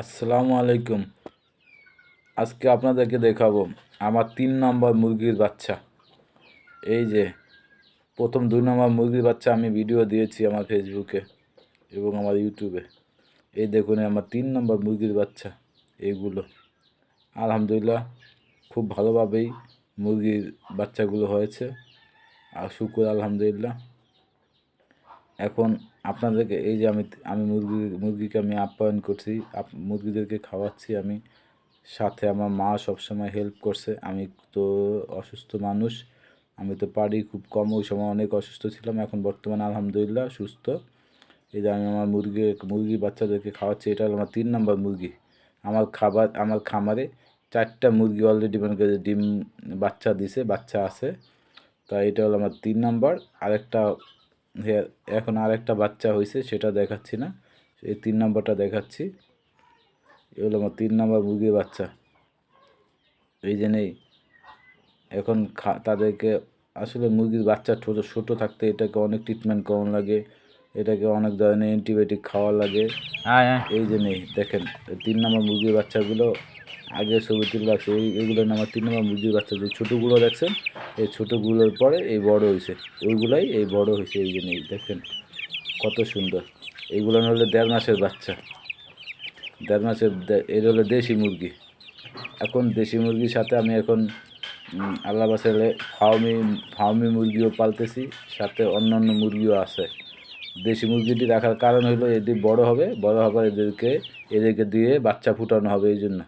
আসসালামু আলাইকুম। আজকে আপনাদেরকে দেখাবো আমার তিন নম্বর মুরগির বাচ্চা। এই যে, প্রথম দুই নম্বর মুরগির বাচ্চা আমি ভিডিও দিয়েছি আমার ফেসবুকে এবং আমার ইউটিউবে এই দেখুন আমার তিন নম্বর মুরগির বাচ্চা, এইগুলো। আলহামদুলিল্লাহ, খুব ভালোভাবেই মুরগির বাচ্চাগুলো হয়েছে। আর শুকুর, আলহামদুলিল্লাহ। এখন আপনাদেরকে এই যে আমি আমি মুরগি, মুরগিকে আমি আপ্যায়ন করছি মুরগিদেরকে খাওয়াচ্ছি আমি। সাথে আমার মা সবসময় হেল্প করছে। আমি তো অসুস্থ মানুষ, আমি তো পারি খুব কম, ওই সময় অনেক অসুস্থ ছিলাম। এখন বর্তমানে আলহামদুলিল্লাহ সুস্থ। এই যে আমি আমার মুরগি মুরগি বাচ্চাদেরকে খাওয়াচ্ছি, এটা হলো আমার তিন নম্বর মুরগি। আমার খাবার, আমার খামারে চারটা মুরগি অলরেডি মনে ডিম বাচ্চা দিছে, বাচ্চা আছে। তা এটা হলো আমার তিন নম্বর। আরেকটা এখন আরেকটা বাচ্চা হয়েছে সেটা দেখাচ্ছি না। এই তিন নাম্বারটা দেখাচ্ছি। এ হলো আমার তিন নাম্বার মুরগির বাচ্চা। এই যে নেই। এখন খা তাদেরকে আসলে মুরগির বাচ্চা ছোটো ছোটো থাকতে এটাকে অনেক ট্রিটমেন্ট করানো লাগে। এটাকে অনেক ধরনের অ্যান্টিবায়োটিক খাওয়া লাগে। হ্যাঁ হ্যাঁ এই যে নেই দেখেন তিন নম্বর মুরগির বাচ্চাগুলো আগে ছবি তুলে রাখছে। এই এগুলো আমার তিন নম্বর মুরগির বাচ্চা যে ছোটোগুলো দেখছেন, এই ছোটোগুলোর পরে এই বড় হয়েছে। ওইগুলাই এই বড় হয়েছে এই যে নেই দেখেন কত সুন্দর। এইগুলো হলো দেড় মাসের বাচ্চা। দেড় মাসের এর হলো দেশি মুরগি। এখন দেশি মুরগির সাথে আমি এখন আল্লাহ বাসালে ফার্মি ফার্মি মুরগিও পালতেছি, সাথে অন্যান্য মুরগিও আছে। দেশি মুরগিটি রাখার কারণ হলো এদের বড় হবে, বড় হবার এদেরকে এদেরকে দিয়ে বাচ্চা ফুটানো হবে এই জন্য।